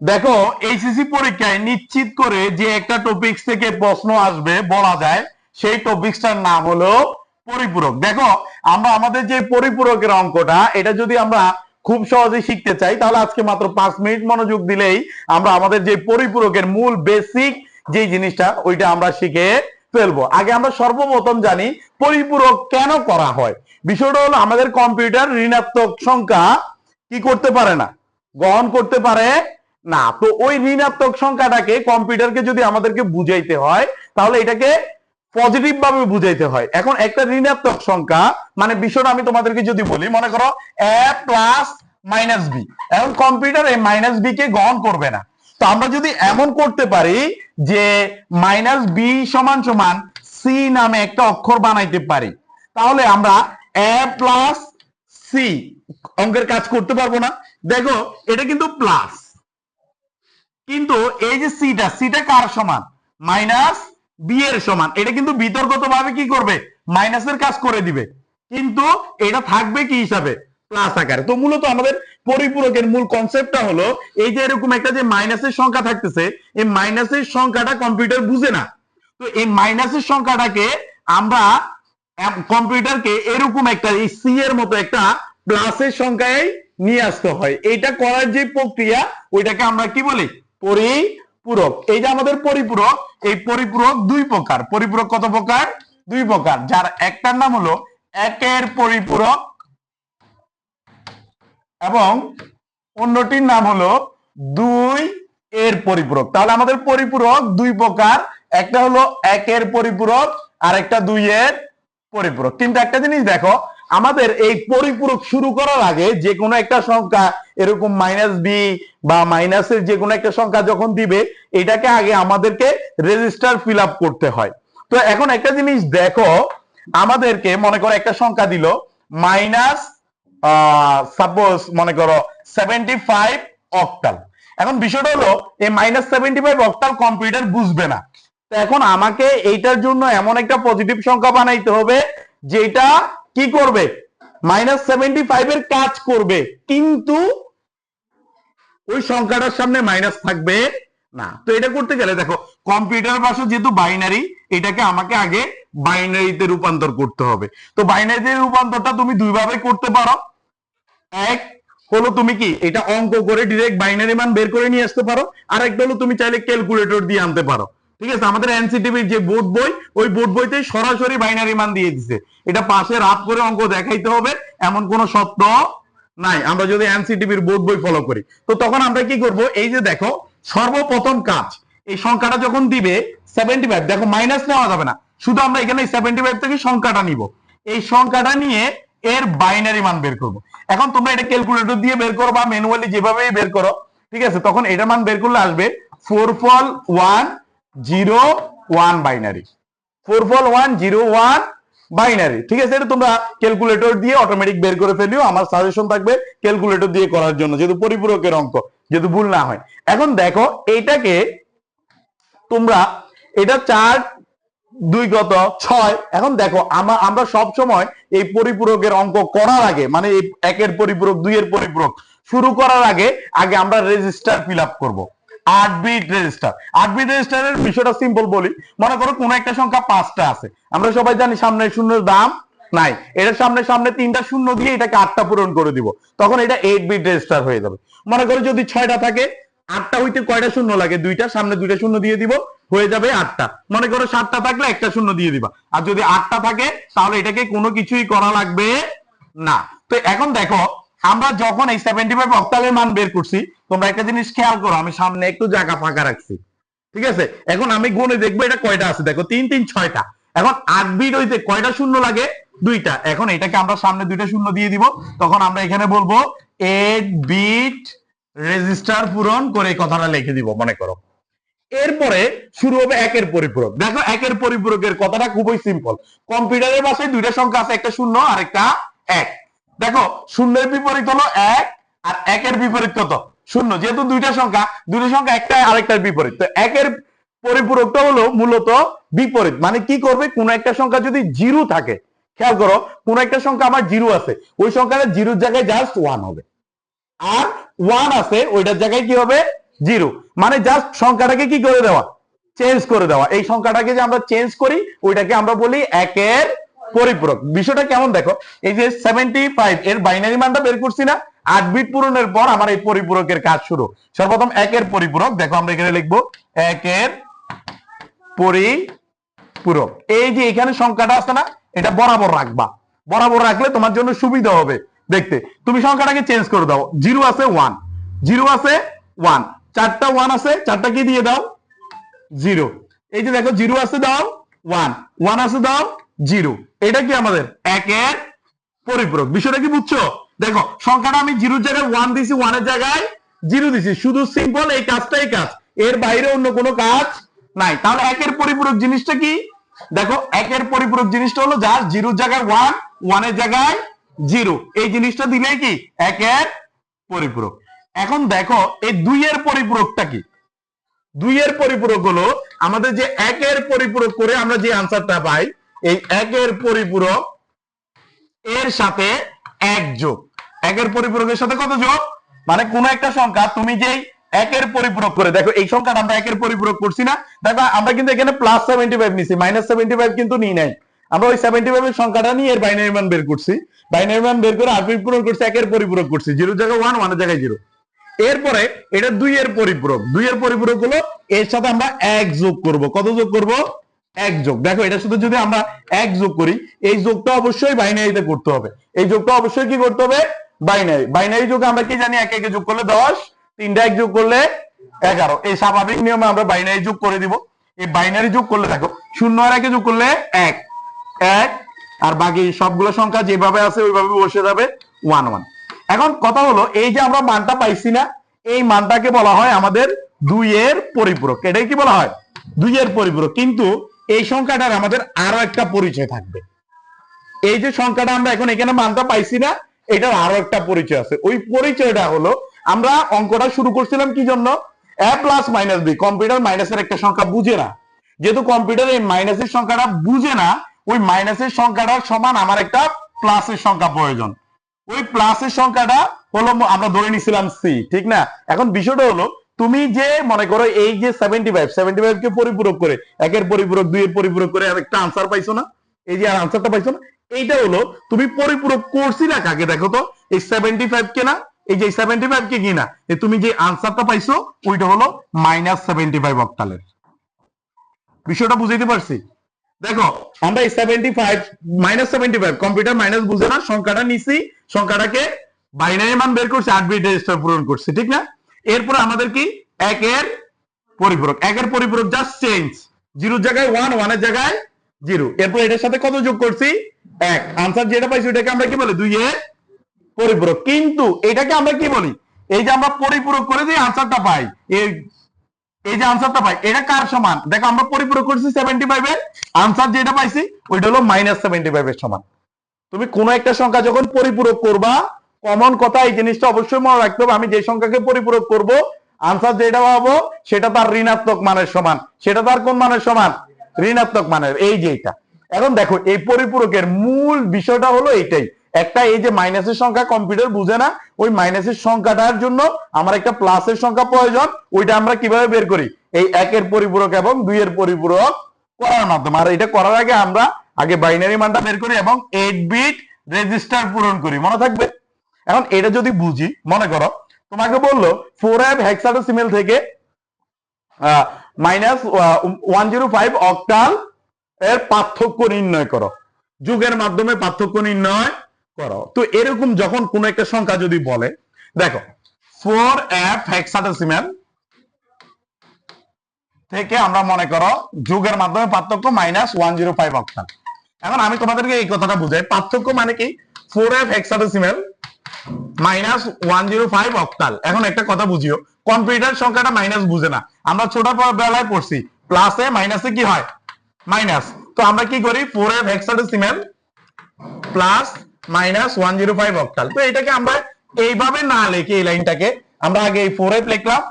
দেখো এইচএসসি পরীক্ষায় নিশ্চিত করে যে একটা টপিকস থেকে প্রশ্ন আসবে, বলা যায়, সেই টপিকসটার নাম হলো পরিপূরক। দেখো, আমরা আমাদের যে পরিপূরকের অঙ্কটা, এটা যদি আমরা খুব সহজে শিখতে চাই, তাহলে আজকে মাত্র পাঁচ মিনিট মনোযোগ দিলেই আমরা আমাদের যে পরিপূরকের মূল বেসিক যে জিনিসটা, ওইটা আমরা শিখে ফেলব। আগে আমরা সর্বপ্রথম জানি পরিপূরক কেন করা হয়। বিষয়টা হলো, আমাদের কম্পিউটার ঋণাত্মক সংখ্যা কি করতে পারে না? গ্রহণ করতে পারে না, তো ওই ঋণাত্মক সংখ্যাটাকে কম্পিউটারকে যদি আমাদেরকে বুঝাইতে হয়, তাহলে এটাকে পজিটিভ ভাবে বুঝাইতে হয়। এখন একটা ঋণাত্মক সংখ্যা মানে বিষয়টা আমি তোমাদেরকে যদি বলি, মনে করো এ প্লাস মাইনাস বি এখন কম্পিউটার এই মাইনাস বি কে গ্রহণ করবে না। তো আমরা যদি এমন করতে পারি যে মাইনাস বি সমান সমান সি নামে একটা অক্ষর বানাইতে পারি, তাহলে আমরা এ প্লাস সি অঙ্কের কাজ করতে পারব না। দেখো, এটা কিন্তু প্লাস কিন্তু এই যে সিটা সিটা কার সমান? মাইনাস বি এর সমান। এটা কিন্তু বিতর্কত ভাবে কি করবে? মাইনাসের কাজ করে দিবে। কিন্তু এটা থাকবে কি হিসাবে? প্লাস আকারে। তো মূলত আমাদের পরিপূরকের মূল কনসেপ্টটা হলো, এই যে এরকম একটা যে মাইনাসের সংখ্যা থাকতেছে, এই মাইনাসের সংখ্যাটা কম্পিউটার বুঝে না। তো এই মাইনাসের সংখ্যাটাকে আমরা কম্পিউটারকে এরকম একটা, এই সি এর মতো একটা প্লাসের সংখ্যায় নিয়ে আসতে হয়। এটা করার যে প্রক্রিয়া, ওইটাকে আমরা কি বলি? পরিপূরক। এই যে আমাদের পরিপূরক, এই পরিপূরক দুই প্রকার। পরিপূরক কত প্রকার? দুই প্রকার। যার একটার নাম হলো একের পরিপূরক এবং অন্যটির নাম হলো দুই এর পরিপূরক। তাহলে আমাদের পরিপূরক দুই প্রকার। একটা হলো একের পরিপূরক আর একটা দুই এর পরিপূরক। কিন্তু একটা জিনিস দেখো, আমাদের এই পরিপূরক শুরু করার আগে যে কোনো একটা সংখ্যা এরকম মাইনাস বি বা মাইনাসের যে কোনো একটা সংখ্যা যখন দিবে, এটাকে আগে আমাদেরকে রেজিস্টার ফিল আপ করতে হয়। তো এখন একটা জিনিস দেখো, আমাদেরকে মনে করো একটা সংখ্যা দিল মাইনাস সাপোজ মনে করো সেভেন্টি ফাইভ অক্টাল এখন বিষয়টা হলো, এই minus seventy five octal computer বুঝবে না। তো এখন আমাকে এইটার জন্য এমন একটা পজিটিভ সংখ্যা বানাইতে হবে, যেটা কি করবে? মাইনাস সেভেন্টি ফাইভ এর কাজ করবে। কিন্তু ওই সংখ্যাটার সামনে মাইনাস থাকবে না। তো এটা করতে গেলে দেখো কম্পিউটার ভাষা যেহেতু বাইনারি এটাকে আমাকে আগে বাইনারিতে রূপান্তর করতে হবে। তো বাইনারিতে রূপান্তরটা তুমি দুই ভাবে করতে পারো। এক হলো তুমি কি, এটা অঙ্ক করে ডিরেক্ট বাইনারি মান বের করে নিয়ে আসতে পারো। আর একটা হলো তুমি চাইলে ক্যালকুলেটর দিয়ে আনতে পারো। ঠিক আছে? আমাদের এনসিটিভির যে বোর্ড বই, ওই বোর্ড বইতে সরাসরি বাইনারি মান দিয়ে দিছে। এটা পাশে রাত করে অঙ্ক দেখাইতে হবে। এমন কোনো সত্য নাই, আমরা যদি এনসিটিভির বোর্ড বই ফলো করি, তো তখন আমরা কি করব? এই যে দেখো, সর্বপ্রথম কাজ, এই সংখ্যাটা যখন দিবে সেভেন্টি ফাইভ দেখো মাইনাস নেওয়া যাবে না, শুধু আমরা এখানে সেভেন্টি ফাইভ থেকে সংখ্যাটা নিব। এই সংখ্যাটা নিয়ে এর বাইনারি মান বের করব। এখন তোমরা এটা ক্যালকুলেটর দিয়ে বের করো বা ম্যানুয়ালি যেভাবেই বের করো, ঠিক আছে? তখন এটা মান বের করলে আসবে ফোর ফল one zero one binary four ফল ওয়ান জিরো ওয়ান বাইনারি ঠিক আছে? এটা তোমরা ক্যালকুলেটর দিয়ে অটোমেটিক বের করে ফেলিও, আমার সাজেশন থাকবে ক্যালকুলেটর দিয়ে করার জন্য, যেহেতু পরিপূরকের অঙ্ক, যেহেতু ভুল না হয়। এখন দেখো এইটাকে তোমরা, এটা চার, দুই গত ছয়। এখন দেখো আমরা আমরা সব সময় এই পরিপূরকের অঙ্ক করার আগে মানে একের পরিপূরক, দুইয়ের পরিপূরক, শুরু করার আগে আগে আমরা রেজিস্টার ফিল আপ করব। আট বিট রেজিস্টার আট বিট রেজিস্টারের বিষয়টা সিম্পল বলি। মনে করো কোন একটা সংখ্যা পাঁচটা আছে। আমরা সবাই জানি সামনে শূন্যের দাম নাই। এটার সামনে সামনে তিনটা শূন্য দিয়ে এটাকে আটটা পূরণ করে দিব। তখন এটা এইট বিট রেজিস্টার হয়ে যাবে। মনে করো যদি ছয়টা থাকে, আটটা হইতে কয়টা শূন্য লাগে? দুইটা, সামনে দুইটা শূন্য দিয়ে দিব, হয়ে যাবে আটটা। মনে করো সাতটা থাকলে একটা শূন্য দিয়ে দিবা। আর যদি আটটা থাকে, তাহলে এটাকে কোনো কিছুই করা লাগবে না। তো এখন দেখো আমরা যখন এই সেভেন্টি ফাইভ অক্টালের মান বের করছি, তোমরা একটা জিনিস খেয়াল করো, আমি সামনে একটু জায়গা ফাঁকা রাখছি। ঠিক আছে? এখন আমি গুনে দেখব এটা কয়টা আছে? দেখো, তিন তিন, ছয়টা। এখন আট বিট হইতে কয়টা শূন্য লাগে? দুইটা। এখন এটাকে আমরা সামনে দুইটা শূন্য দিয়ে দিব। তখন আমরা এখানে বলব এইট বিট রেজিস্টার পূরণ করে কথাটা লিখে দিব, মনে করো। এরপরে শুরু হবে একের পরিপূরক। দেখো, একের পরিপূরকের কথাটা খুবই সিম্পল কম্পিউটারের ভাষায় দুইটা সংখ্যা আছে, একটা শূন্য আর একটা এক। দেখো, শূন্যের বিপরীত হলো এক, আর একের বিপরীত কত? শূন্য। যেহেতু দুইটা সংখ্যা দুইটা সংখ্যা একটা আরেকটার বিপরীত। তো একের পরিপূরকটা হলো মূলত বিপরীত। মানে কি করবে? কোন একটা সংখ্যা যদি জিরো থাকে, খেয়াল করো, কোন একটা সংখ্যা আমার জিরো আছে। ওই সংখ্যাটা জিরোর জায়গায় জাস্ট ওয়ান হবে। আর ওয়ান আছে, ওইটার জায়গায় কি হবে? জিরো। মানে জাস্ট সংখ্যাটাকে কি করে দেওয়া? চেঞ্জ করে দেওয়া। এই সংখ্যাটাকে যে আমরা চেঞ্জ করি, ওইটাকে আমরা বলি একের পরিপূরক। বিষয়টা কেমন দেখো? এই যে সেভেন্টি ফাইভ এর বাইনারি মানটা বের করছি না, আট বিট পূরণের পর আমার এই পরিপূরকের কাজ শুরু। সর্বপ্রথম একের পরিপূরক, দেখো আমরা এখানে লিখব, একের পরিপূরক। এই যে এখানে সংখ্যাটা আছে না, এটা বরাবর রাখবা। বরাবর রাখলে তোমার জন্য সুবিধা হবে দেখতে। তুমি সংখ্যাটাকে চেঞ্জ করে দাও। জিরো আছে ওয়ান জিরো আছে ওয়ান চারটা ওয়ান আছে, চারটা কি দিয়ে দাও? জিরো। এই যে দেখো, জিরো আছে দাও ওয়ান ওয়ান আছে দাও, জিরো। এটা কি আমাদের? একের পরিপূরক। বিষয়টা কি বুঝছ? দেখো, সংখ্যাটা আমি জিরোর জায়গায় ওয়ান দিছি ওয়ানের জায়গায় জিরো দিছি শুধু সিম্পল এই কাজটাই কাজ। এর বাইরে অন্য কোনো কাজ নাই। তাহলে একের পরিপূরক জিনিসটা কি? দেখো, একের পরিপূরক জিনিসটা হলো যার জিরোর জায়গায় ওয়ান ওয়ানের জায়গায় জিরো। এই জিনিসটা দিলেই কি? একের পরিপূরক। এখন দেখো, এই দুইয়ের পরিপূরকটা কি? দুইয়ের পরিপূরক হলো আমাদের যে একের পরিপূরক করে আমরা যে আনসারটা পাই এই একের পরিপূরক এর সাথে এক যোগ। একের পরিপূরকের সাথে কত যোগ? মানে কোন একটা সংখ্যা তুমি যেই একের পরিপূরক করে, দেখো এই সংখ্যাটা আমরা একের পরিপূরক করছি না। দেখো, আমরা কিন্তু এখানে প্লাস সেভেন্টি ফাইভ নিছি মাইনাস সেভেন্টি ফাইভ কিন্তু নিই নাই। আমরা ওই সেভেন্টি ফাইভ এর সংখ্যাটা নিয়ে এর বাইনারি মান বের করছি। বাইনারি মান বের করে আর পরিপূরক করছি, একের পরিপূরক করছি। জিরো জায়গায় ওয়ান ওয়ানের জায়গায় জিরো। এরপরে এটা দুই এর পরিপূরক। দুই এর পরিপূরক হলো এর সাথে আমরা এক যোগ করব। কত যোগ করব? এক যোগ। দেখো এটার সাথে যদি আমরা এক যোগ করি, এই যোগটা অবশ্যই বাইনারিতে করতে হবে। এই যোগটা অবশ্যই কি করতে হবে? বাইনারি বাইনারি যোগ আমরা কি জানি? এক একে যোগ করলে দশ, তিনটা এক যোগ করলে এগারো। এই স্বাভাবিক নিয়মে আমরা বাইনারি যোগ করে দিব। এই বাইনারি যোগ করলে দেখো, শূন্য আর একে যোগ করলে এক। এক, আর বাকি সবগুলো সংখ্যা যেভাবে আছে, ওইভাবে বসে যাবে ওয়ান ওয়ান এখন কথা হলো, এই যে আমরা মানটা পাইছি না, এই মানটাকে বলা হয় আমাদের দুই এর পরিপূরক। এটাই কি বলা হয়? দুই এর পরিপূরক। কিন্তু এই সংখ্যাটার আমাদের আরও একটা পরিচয় থাকবে। এই যে সংখ্যাটা আমরা এখন এখানে মানটা পাইছি না, এটার আরও একটা পরিচয় আছে। ওই পরিচয়টা হলো, আমরা অঙ্কটা শুরু করছিলাম কি জন্য? প্লাস মাইনাস বি কম্পিউটার মাইনাসের একটা সংখ্যা বুঝে না। যেহেতু কম্পিউটার এই মাইনাসের সংখ্যাটা বুঝে না, ওই মাইনাসের সংখ্যাটার সমান আমার একটা প্লাসের সংখ্যা প্রয়োজন। ওই প্লাসের সংখ্যাটা হলো, আমরা ধরে নিছিলাম সি ঠিক না? এখন বিষয়টা হলো তুমি যে, মনে করো এই যে সেভেন্টি ফাইভ সেভেন্টি ফাইভ কে পরিপূরক করে, একের পরিপূরক, দুইয়ের পরিপূরক করে একটা আনসার পাইছো না? এই যে আনসারটা পাইছো না? এইটা হলো, তুমি পরিপূরক করছি না কাকে? দেখো তো, এই সেভেন্টি ফাইভ কে না? এই যে সেভেন্টি ফাইভ কে কি না এই তুমি যে আনসারটা পাইছো, ওইটা হলো মাইনাস সেভেন্টি ফাইভ অক্টালের বিষয়টা বুঝাইতে পারছি? দেখো, আমরা এই seventy five minus seventy five computer minus বুঝে না, সংখ্যাটা নিছি, সংখ্যাটাকে বাইনারি মান বের করছি, আট বিট রেজিস্টার পূরণ করছি, ঠিক না? এরপর আমাদের কি? একের পরিপূরক। একের পরিপূরক জাস্ট চেঞ্জ জিরোর জায়গায় ওয়ান ওয়ানের জায়গায় জিরো। এরপর এটার সাথে কত যোগ করছি? এক। আনসার যেটা পাইছি ওটাকে আমরা কি বলি? দুই এর পরিপূরক। কিন্তু এটাকে আমরা কি বলি? এই যে আমরা পরিপূরক করে যে আনসারটা পাই। এই এই যে আনসারটা পাই, এটা কার সমান? দেখো আমরা পরিপূরক করছি সেভেন্টি ফাইভ এর। আনসার যেটা পাইছি, ওইটা হলো মাইনাস সেভেন্টি ফাইভ এর সমান। তুমি কোন একটা সংখ্যা যখন পরিপূরক করবা কমন কথা, এই জিনিসটা অবশ্যই মনে রাখতে হবে। আমি যে সংখ্যাকে পরিপূরক করব আনসার যেটা পাবো, সেটা তার ঋণাত্মক মানের সমান। সেটা তার কোন মানের সমান? ঋণাত্মক মানের, এই যে এটা। এখন দেখো, এই পরিপূরকের মূল বিষয়টা হলো এইটাই। একটা এই যে মাইনাসের সংখ্যা কম্পিউটার বুঝে না, ওই মাইনাসের সংখ্যাটার জন্য আমার একটা প্লাসের সংখ্যা প্রয়োজন, ওইটা আমরা কীভাবে বের করি? এই একের পরিপূরক এবং দুই এর পরিপূরক করার মাধ্যমে। আর এটা করার আগে আমরা আগে বাইনারি মানটা বের করি এবং এইট বিট রেজিস্টার পূরণ করি। মনে থাকবে? এখন এটা যদি বুঝি, মনে করো, তোমাকে বলল ফোর অ্যাপ হেক্সাডোসিমেল থেকে minus one zero five octal এর পার্থক্য নির্ণয় করো। যুগের মাধ্যমে পার্থক্য নির্ণয় করো। তো এরকম যখন কোন একটা সংখ্যা যদি বলে, দেখো ফোর অ্যাপ হেক্সাডোসিমেল থেকে আমরা মনে করো যুগের মাধ্যমে পার্থক্য minus one zero five octal এখন আমি তোমাদেরকে এই কথাটা বুঝাই। পার্থক্য মানে কি? Four F hexadecimal minus one zero five octal এখন একটা কথা বুঝিও কম্পিউটার সংখ্যাটা মাইনাস বুঝে না। আমরা ছোট বেলায় পড়ছি প্লাসে মাইনাসে কি হয়? মাইনাস তো আমরা কি করি? Four F hexadecimal plus minus one zero five octal তো এটাকে আমরা এইভাবে না লিখে এই লাইনটাকে আমরা আগে এই ফোর এফ লিখলাম,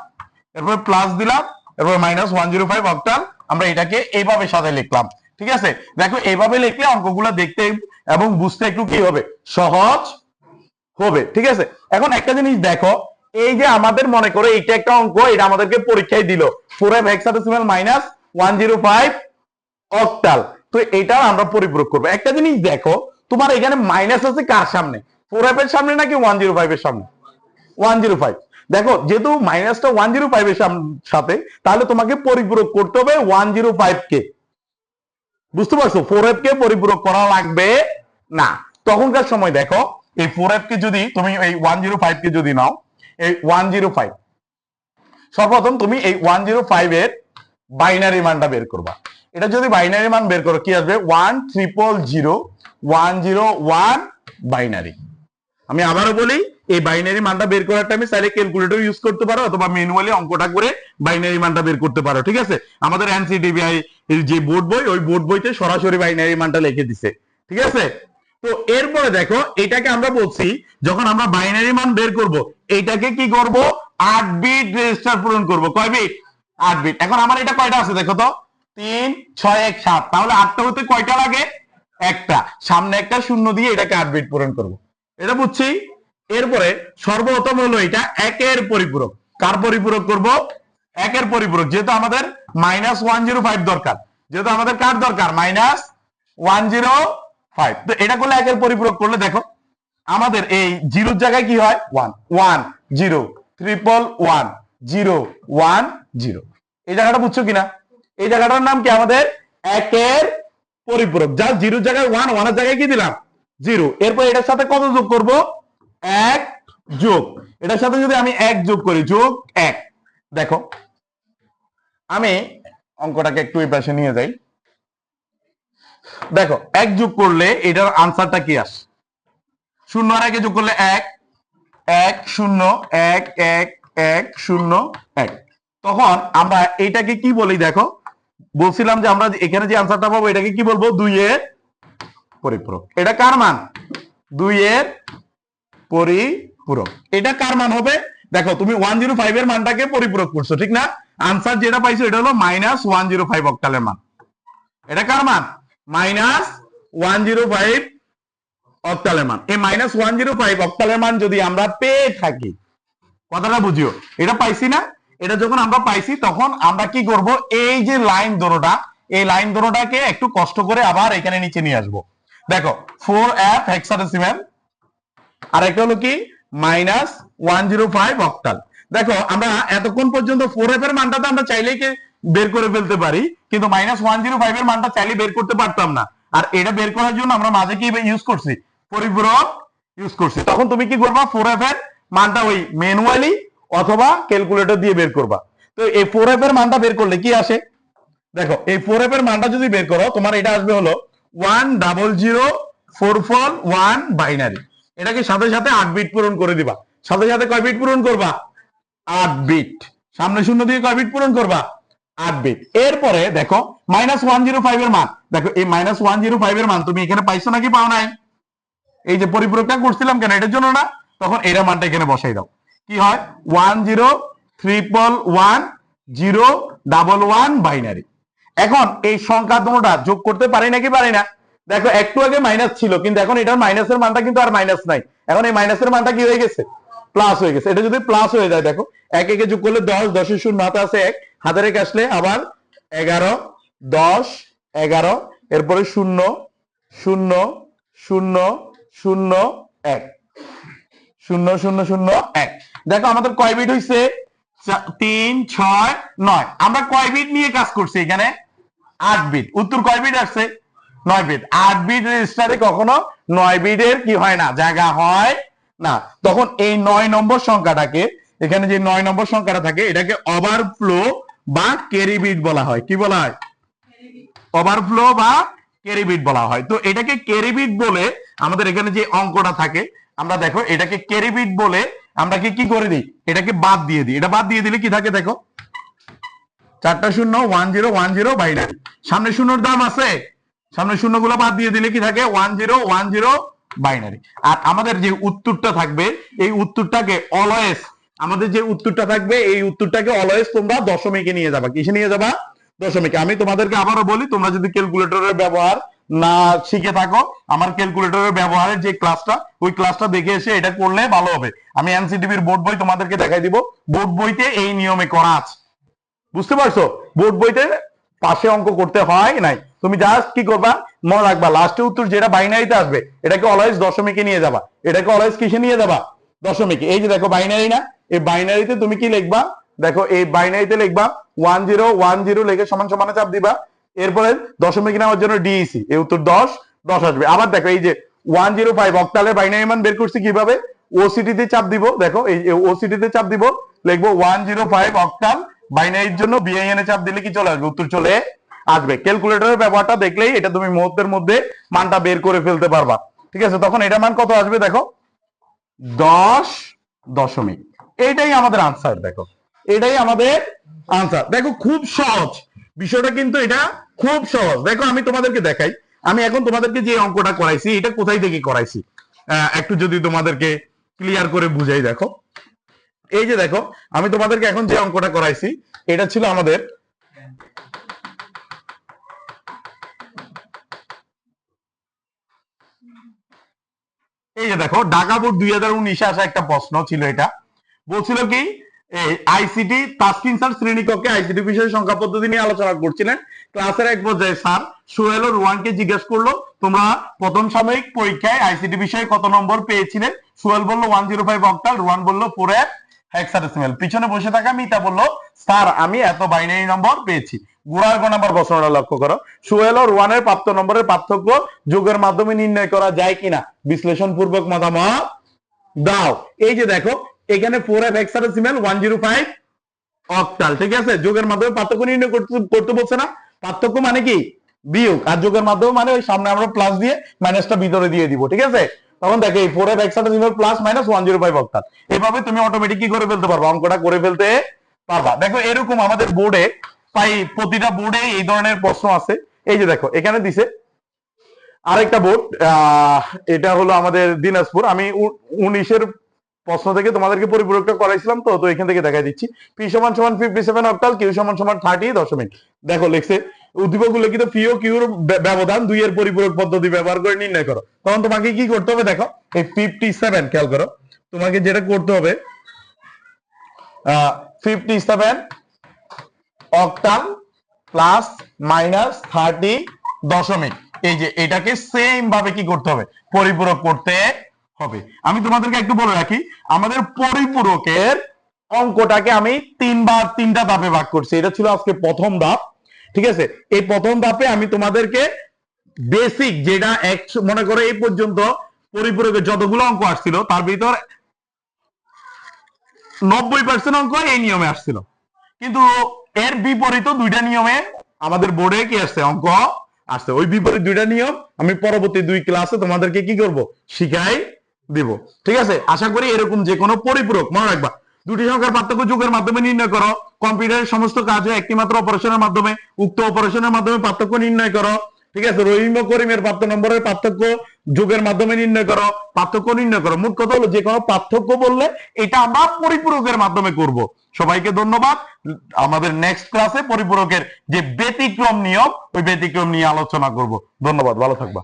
এরপর প্লাস দিলাম, এরপর minus one zero five octal আমরা এটাকে এইভাবে সাথে লিখলাম। ঠিক আছে? দেখো, এইভাবে লিখলে অঙ্কগুলো দেখতে এবং বুঝতে একটু কি হবে? সহজ। হবে, ঠিক আছে? এখন একটা জিনিস দেখো, এই যে আমাদের মনে করো এইটা একটা অঙ্ক, এটা আমাদেরকে পরীক্ষায় দিল। Four F hexadecimal minus one zero five octal তো এটা আমরা পরিপূরক করব। একটা জিনিস দেখো, তোমার এখানে মাইনাস আছে কার সামনে? ফোর এফ এর সামনে নাকি ওয়ান জিরো ফাইভ এর সামনে? ওয়ান জিরো ফাইভ দেখো, যেহেতু মাইনাসটা ওয়ান জিরো ফাইভ এর সাথে, তাহলে তোমাকে পরিপূরক করতে হবে ওয়ান জিরো ফাইভ কে। বুঝতে পারছ? ফোর এফ কে পরিপূরক করা লাগবে না। তখনকার সময় দেখো এই ফোর এফ কে যদি তুমি এই ওয়ান জিরো ফাইভ কে যদি নাও, এই ওয়ান জিরো ফাইভ সর্বপ্রথম তুমি এই ওয়ান জিরো ফাইভ এর বাইনারি মানটা বের করবা। এটা যদি বাইনারি মান বের করো, কি আসবে? One triple zero one zero one binary আমি আবারও বলি, এই বাইনারি মানটা বের করার টাইমে চাইলে ক্যালকুলেটর ইউজ করতে পারো, অথবা ম্যানুয়ালি অঙ্কটা করে বাইনারি মানটা বের করতে পারো, ঠিক আছে? আমাদের এনসিটিবিআই এর যে বোর্ড বই, ওই বোর্ড বইতে সরাসরি বাইনারি মানটা লিখে দিছে, ঠিক আছে? তো এরপরে দেখো, এটাকে আমরা বলছি, যখন আমরা বাইনারি মান বের করব এইটাকে কি করব? আট বিট রেজিস্টার পূরণ করব। কয় বিট আট বিট এখন আমার এটা কয়টা আছে দেখো তো? তিন, ছয়, এক, সাত। তাহলে আটটা হতে কয়টা লাগে? একটা। সামনে একটা শূন্য দিয়ে এটাকে আট বিট পূরণ করব। এটা বুঝছি? এরপরে সর্বপ্রথম হলো এটা একের পরিপূরক। কার পরিপূরক করব? একের পরিপূরক। যেহেতু আমাদের মাইনাস ওয়ান জিরো ফাইভ দরকার। যেহেতু আমাদের কার দরকার? মাইনাস ওয়ান জিরো ফাইভ তো এটা করলে একের পরিপূরক করলে দেখো, আমাদের এই জিরোর জায়গায় কি হয়? One one zero triple one zero one zero এই জায়গাটা বুঝছ কিনা? এই জায়গাটার নাম কি আমাদের? একের পরিপূরক। যা জিরোর জায়গায় ওয়ান ওয়ানের জায়গায় কি দিলাম? জিরো এরপর এটার সাথে কত যোগ করব? এক যোগ। এটার সাথে যদি আমি এক যোগ করি, যোগ এক। দেখো, আমি অঙ্কটাকে একটু এই পাশে নিয়ে যাই। দেখো, এক যোগ করলে এটার আনসারটা কি আসে? শূন্য আর একে যোগ করলে এক এক, শূন্য, এক এক এক, শূন্য, এক। তখন আমরা এটাকে কি বলি দেখো? বলছিলাম যে আমরা এখানে যে আনসারটা পাবো, এটাকে কি বলব? দুই এর পরিপূরক। এটা কার মান? দুই এর পরিপূরক। এটা কার মান হবে? দেখো, তুমি ওয়ান জিরো ফাইভ এর মানটাকে পরিপূরক করছ, ঠিক না? আনসার যেটা পাইছো, এটা হলো মাইনাস ওয়ান জিরো ফাইভ অক্টালের মান। এটা কার মান? মাইনাস ওয়ান জিরো ফাইভ অক্টালের মান। এই মাইনাস ওয়ান জিরো ফাইভ অক্টালের মান যদি আমরা পেয়ে থাকি, কথাটা বুঝিও, এটা পাইছি না? এটা যখন আমরা পাইছি, তখন আমরা কি করব? এই যে লাইন দোনোটা এই লাইন দোনোটাকে একটু কষ্ট করে আবার এখানে নিচে নিয়ে আসব। দেখো ফোর এফ হেক্সাডেসিমেল আর একটা হলো কি? Minus one zero five octal. দেখো, আমরা এতক্ষণ পর্যন্ত ফোর এফ এর মানটা তো আমরা চাইলেই বের করে ফেলতে পারি। কিন্তু মাইনাস ওয়ান জিরো ফাইভ এর মানটা চাইলে বের করতে পারতাম না। আর এটা বের করার জন্য আমরা মাঝে কি ইউজ করছি? পরিপূরক ইউজ করছি। তখন তুমি কি করবা? ফোর এফ এর মানটা ওই ম্যানুয়ালি অথবা ক্যালকুলেটর দিয়ে বের করবা। তো এই ফোর এফ এর মানটা বের করলে কি আসে? দেখো, এই ফোর এফ এর মানটা যদি বের করো, তোমার এটা আসবে হলো one double zero four four one binary এটাকে সাথে সাথে আট বিট পূরণ করে দিবা। সাথে সাথে কয় বিট পূরণ করবা? আট বিট সামনে শূন্য দিয়ে কয় বিট পূরণ করবা? আট বিট এরপরে দেখো মাইনাস ওয়ান জিরো ফাইভ এর মান। দেখো, এই মাইনাস ওয়ান জিরো ফাইভ এর মান তুমি এখানে পাইছো নাকি পাও নাই? এই যে পরিপূরকটা করছিলাম কেন, এটার জন্য না? তখন এটা মানটা এখানে বসাই দাও। কি হয়? One zero triple one zero double one binary এখন এই সংখ্যা দুটোটা যোগ করতে পারি নাকি পারি না? দেখো, একটু আগে মাইনাস ছিল, কিন্তু এখন এটার মাইনাসের মানটা কিন্তু আর মাইনাস নাই। এখন এই মাইনাসের মানটা কি হয়ে গেছে? প্লাস হয়ে গেছে। এটা যদি প্লাস হয়ে যায়, দেখো, এক একে যোগ করলে দশ, দশের শূন্য, হাতে আছে এক। হাতে রেখে আসলে আবার এগারো, দশ, এগারো, এরপরে শূন্য শূন্য শূন্য শূন্য, এক। শূন্য শূন্য শূন্য, এক। দেখো আমাদের কয় বিট হইছে? তিন, ছয়, নয়। আমরা কয় বিট নিয়ে কাজ করছি এখানে? আট বিট। উত্তর কয় বিট আসছে? নয় বিট। আট বিট রেজিস্টারে কখনো নয় বিটের কি হয় না? জায়গা হয় না। তখন এই নয় নম্বর সংখ্যাটাকে, এখানে যে নয় নম্বর সংখ্যাটা থাকে, এটাকে ওভারফ্লো বা ক্যারি বিট বলা হয়। কি বলা হয়? ওভারফ্লো বা ক্যারিবিট বলা হয়। তো এটাকে ক্যারিবিট বলে আমাদের এখানে যে অঙ্কটা থাকে, আমরা দেখো, এটাকে ক্যারিবিট বলে আমরা কি কি করে দিই? এটাকে বাদ দিয়ে দিই। এটা বাদ দিয়ে দিলে কি থাকে দেখো? চারটা শূন্য one zero one zero binary সামনে শূন্যর দাম আছে। সামনে শূন্যগুলো বাদ দিয়ে দিলে কি থাকে? One zero one zero binary আর আমাদের যে উত্তরটা থাকবে, এই উত্তরটাকে অলওয়েজ আমাদের যে উত্তরটা থাকবে, এই উত্তরটাকে অলওয়েজ তোমরা দশমিকে নিয়ে যাবা। কিসে নিয়ে যাবা? দশমিকে। আমি তোমাদেরকে আবারও বলি, তোমরা যদি ক্যালকুলেটরের ব্যবহার না শিখে থাকো, আমার ক্যালকুলেটরের ব্যবহারের যে ক্লাসটা ওই ক্লাসটা দেখে এসে এটা করলে ভালো হবে। আমি এনসিটিভির বোর্ড বই তোমাদেরকে দেখাই দিব। বোর্ড বইতে এই নিয়মে করা আছে। বুঝতে পারছ? বোর্ড বইতে পাশে অঙ্ক করতে হয় নাই। তুমি জাস্ট কি করবা? মনে রাখবা লাস্টে উত্তর যেটা বাইনারিতে আসবে, এটাকে অলওয়েজ দশমিকে নিয়ে যাবা। এটাকে অলওয়েজ কিসে নিয়ে যাবা? দশমিকে। এই যে দেখো বাইনারি না? এই বাইনারিতে তুমি কি লিখবা? দেখো, এই বাইনারিতে লিখবা ওয়ান জিরো ওয়ান জিরো লিখে সমান সমানে চাপ দিবা। এরপরে দশমিক নেওয়ার জন্য ডিইসি এই উত্তর দশ দশ আসবে। আবার দেখো, এই যে ওয়ান জিরো ফাইভ অক্টালের বাইনারি মান বের করছি কীভাবে? ওসিটি তে চাপ দিব, দেখো, এই ওসিটি তে চাপ দিব, লিখব ওয়ান জিরো ফাইভ অক্টাল বাইনারির জন্য বিআইএন এ চাপ দিলে কি চলে আসবে? উত্তর চলে আসবে। ক্যালকুলেটরের ব্যবহারটা দেখলেই এটা তুমি মুহূর্তের মধ্যে মানটা বের করে ফেলতে পারবা। ঠিক আছে? তখন এটা মান কত আসবে দেখো? দশ দশমিক। এইটাই আমাদের আনসার দেখো। এটাই আমাদের আনসার দেখো, খুব সহজ। বিষয়টা কিন্তু এটা খুব সহজ। দেখো, আমি তোমাদেরকে দেখাই। আমি এখন তোমাদেরকে যে অঙ্কটা করাইছি, এটা কোথায় থেকে করাইছি? একটু যদি তোমাদেরকে ক্লিয়ার করে বুঝাই, দেখো। এই যে দেখো, আমি তোমাদেরকে এখন যে অঙ্কটা করাইছি, এটা ছিল আমাদের এই যে দেখো, ঢাকা বোর্ড দুই হাজার উনিশে আসা একটা প্রশ্ন ছিল এটা। বলছিল কি আইসিটি তাসকিন স্যার শ্রেণীকক্ষে আইসিটি বিষয়ে সংখ্যা পদ্ধতি নিয়ে আলোচনা করছিলেন। ক্লাসের এক পর্যায়ে স্যার সোহেল ও রুয়ানকে জিজ্ঞেস করল, তোমরা প্রথম সাময়িক পরীক্ষায় আইসিটি বিষয়ে কত নম্বর পেয়েছিলে সোহেল বলল, one zero five octal, Ruan বলল, ফোর এফ হেক্সাডেসিমেল। পিছনে বসে থাকা মিতা বলল, স্যার, আমি এত বাইনারি নম্বর পেয়েছি। গোড়ার গ নাম্বার প্রশ্নটা লক্ষ্য করো। সোহেল ও রুয়ানের প্রাপ্ত নম্বরের পার্থক্য যোগের মাধ্যমে নির্ণয় করা যায় কিনা? বিশ্লেষণ পূর্বক মতামত দাও। এই যে দেখো এখানে four F hexadecimal one zero five octal ঠিক আছে? যোগের মাধ্যমে পার্থক্য নির্ণয় করতে বলছে না। পার্থক্য মানে কি? বিয়োগ। আর যোগের মাধ্যমে মানে ওই সামনে আমরা প্লাস দিয়ে মাইনাসটা ভিতরে দিয়ে দিব, ঠিক আছে? তখন দেখো এই four F hexadecimal plus minus one zero five octal এভাবে তুমি অটোমেটিক কি করে ফেলতে পারবা? অঙ্কটা করে ফেলতে পারবা। দেখো এরকম আমাদের বোর্ডে প্রায় প্রতিটা বোর্ডে এই ধরনের প্রশ্ন আছে। এই যে দেখো, এখানে দিছে আরেকটা বোর্ড এটা হলো আমাদের দিনাজপুর। আমি উনিশের প্রশ্ন থেকে তোমাদেরকে পরিপূরকটা করাইছিলাম তো তো এখান থেকে দেখাই দিচ্ছি। পি সমান সমান ফিফটি সেভেন অক্টাল কিউ সমান সমান থার্টি দশমিক। দেখো লিখছে, উদ্দীপক উল্লেখিত পি ও কিউর ব্যবধান দুই এর পরিপূরক পদ্ধতি ব্যবহার করে নির্ণয় করো। তখন তোমাকে কি করতে হবে দেখো, এই ফিফটি সেভেন খেয়াল করো, তোমাকে যেটা করতে হবে fifty seven octal plus minus thirty দশমিক। এই যে এটাকে সেম ভাবে কি করতে হবে, পরিপূরক করতে হবে। আমি তোমাদেরকে একটু বলে রাখি, আমাদের পরিপূরকের অঙ্কটাকে আমি তিনবার তিনটা ধাপে ভাগ করছি। এটা ছিল আজকে প্রথম ধাপ, ঠিক আছে? এই প্রথম ধাপে আমি তোমাদেরকে বেসিক যেটা একশো মনে করো এই পর্যন্ত পরিপূরকের যতগুলো অঙ্ক আসছিল, তার ভিতর নব্বই পার্সেন্ট অঙ্ক এই নিয়মে আসছিল। কিন্তু এর বিপরীত দুইটা নিয়মে আমাদের বোর্ডে কি আসছে? অঙ্ক আসছে। ওই বিপরীত দুইটা নিয়ম আমি পরবর্তী দুই ক্লাসে তোমাদেরকে কি করব? শিখাই দিব। ঠিক আছে? আশা করি এরকম যে কোনো পরিপূরক, মনে রাখবা। দুটি সংখ্যার পার্থক্য যুগের মাধ্যমে নির্ণয় করো। কম্পিউটারের সমস্ত কাজ হয় একটি মাত্র অপারেশনের মাধ্যমে, উক্ত অপারেশনের মাধ্যমে পার্থক্য নির্ণয় করো। ঠিক আছে? রহিম করিমের প্রাপ্ত নম্বরের পার্থক্য যুগের মাধ্যমে নির্ণয় করো। পার্থক্য নির্ণয় করো। মোট কথা হলো যে কোনো পার্থক্য বললে এটা আমরা পরিপূরকের মাধ্যমে করব। সবাইকে ধন্যবাদ। আমাদের নেক্সট ক্লাসে পরিপূরকের যে ব্যতিক্রম নিয়ম, ওই ব্যতিক্রম নিয়ে আলোচনা করব। ধন্যবাদ। ভালো থাকবা।